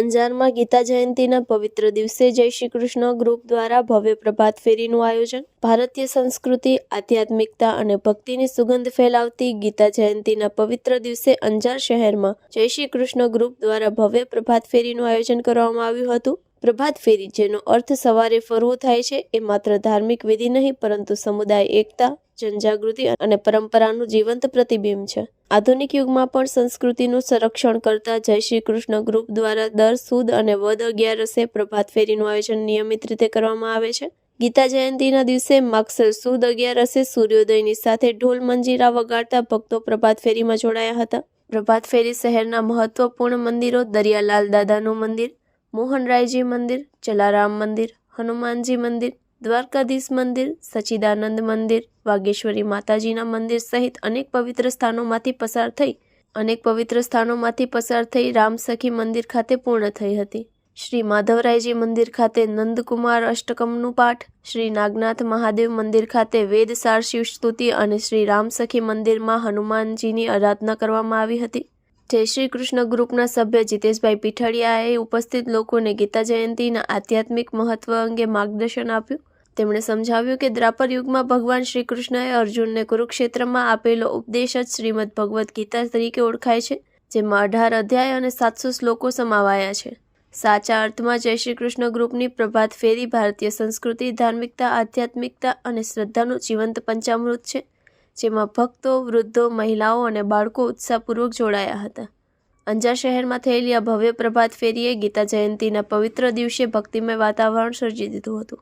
અંજારમાં ગીતા જયંતિના પવિત્ર દિવસે જય શ્રી કૃષ્ણ ગ્રુપ દ્વારા ભવ્ય પ્રભાત ફેરીનું આયોજન, ભારતીય સંસ્કૃતિ, આધ્યાત્મિકતા અને ભક્તિની સુગંધ ફેલાવતી ગીતા જયંતિના પવિત્ર દિવસે અંજાર શહેરમાં જય શ્રી કૃષ્ણ ગ્રુપ દ્વારા ભવ્ય પ્રભાત ફેરીનું આયોજન કરવામાં આવ્યું હતું. પ્રભાત ફેરી, જેનો અર્થ સવારે ફરવું થાય છે, એ માત્ર ધાર્મિક વિધિ નહીં, પરંતુ સમુદાય, એકતા, જનજાગૃતિ અને પરંપરાનું જીવંત પ્રતિબિંબ છે. આધુનિક યુગમાં પણ સંસ્કૃતિનું સંરક્ષણ કરતા જય શ્રી કૃષ્ણ ગ્રુપ દ્વારા દર સુદ અને વદ અગિયારસે પ્રભાત ફેરીનું આયોજન નિયમિત રીતે કરવામાં આવે છે. ગીતા જયંતિના દિવસે માગસર સુદ અગિયારસે સૂર્યોદયની સાથે ઢોલ મંજીરા વગાડતા ભક્તો પ્રભાત ફેરીમાં જોડાયા હતા. પ્રભાત ફેરી શહેરના મહત્વપૂર્ણ મંદિરો દરિયાલાલ દાદાનું મંદિર મોહનરાયજી મંદિર, જલારામ મંદિર, હનુમાનજી મંદિર, દ્વારકાધીશ મંદિર, સચિદાનંદ મંદિર, વાગેશ્વરી માતાજીના મંદિર સહિત અનેક પવિત્ર સ્થાનોમાંથી પસાર થઈ, અનેક પવિત્ર સ્થાનોમાંથી પસાર થઈ રામસખી મંદિર ખાતે પૂર્ણ થઈ હતી. શ્રી માધવરાયજી મંદિર ખાતે નંદકુમાર અષ્ટકમનું પાઠ, શ્રી નાગનાથ મહાદેવ મંદિર ખાતે વેદસાર શિવ સ્તુતિ અને શ્રી રામસખી મંદિરમાં હનુમાનજીની આરાધના કરવામાં આવી હતી. જય શ્રી કૃષ્ણ ગ્રુપના સભ્ય જીતેશભાઈ પીઠડિયાએ ઉપસ્થિત લોકોને ગીતા જયંતિના આધ્યાત્મિક મહત્વ અંગે માર્ગદર્શન આપ્યું. તેમણે સમજાવ્યું કે દ્રાપર યુગમાં ભગવાન શ્રી કૃષ્ણએ અર્જુનને કુરુક્ષેત્રમાં આપેલો ઉપદેશ જ શ્રીમદ ભગવદ્ ગીતા તરીકે ઓળખાય છે, જેમાં અઢાર અધ્યાય અને સાતસો શ્લોકો સમાવાયા છે. સાચા અર્થમાં જય શ્રી કૃષ્ણ ગ્રુપની પ્રભાત ફેરી ભારતીય સંસ્કૃતિ, ધાર્મિકતા, આધ્યાત્મિકતા અને શ્રદ્ધાનું જીવંત પંચામૃત છે. જેમાં ભક્તો, વૃદ્ધો, મહિલાઓ અને બાળકો ઉત્સાહપૂર્વક જોડાયા હતા. અંજાર શહેરમાં થયેલી આ ભવ્ય પ્રભાત ફેરીએ ગીતા જયંતિના પવિત્ર દિવસે ભક્તિમય વાતાવરણ સર્જી દીધું હતું.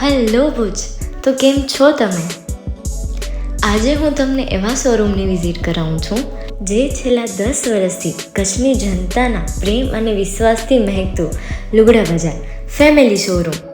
હેલો ભુજ, તો કેમ છો તમે? આજે હું તમને એવા શોરૂમની વિઝિટ કરાવું છું, જે છેલ્લા દસ વર્ષથી કચ્છની જનતાના પ્રેમ અને વિશ્વાસથી મહેકતું લુગડા બજાર, ફેમિલી શોરૂમ.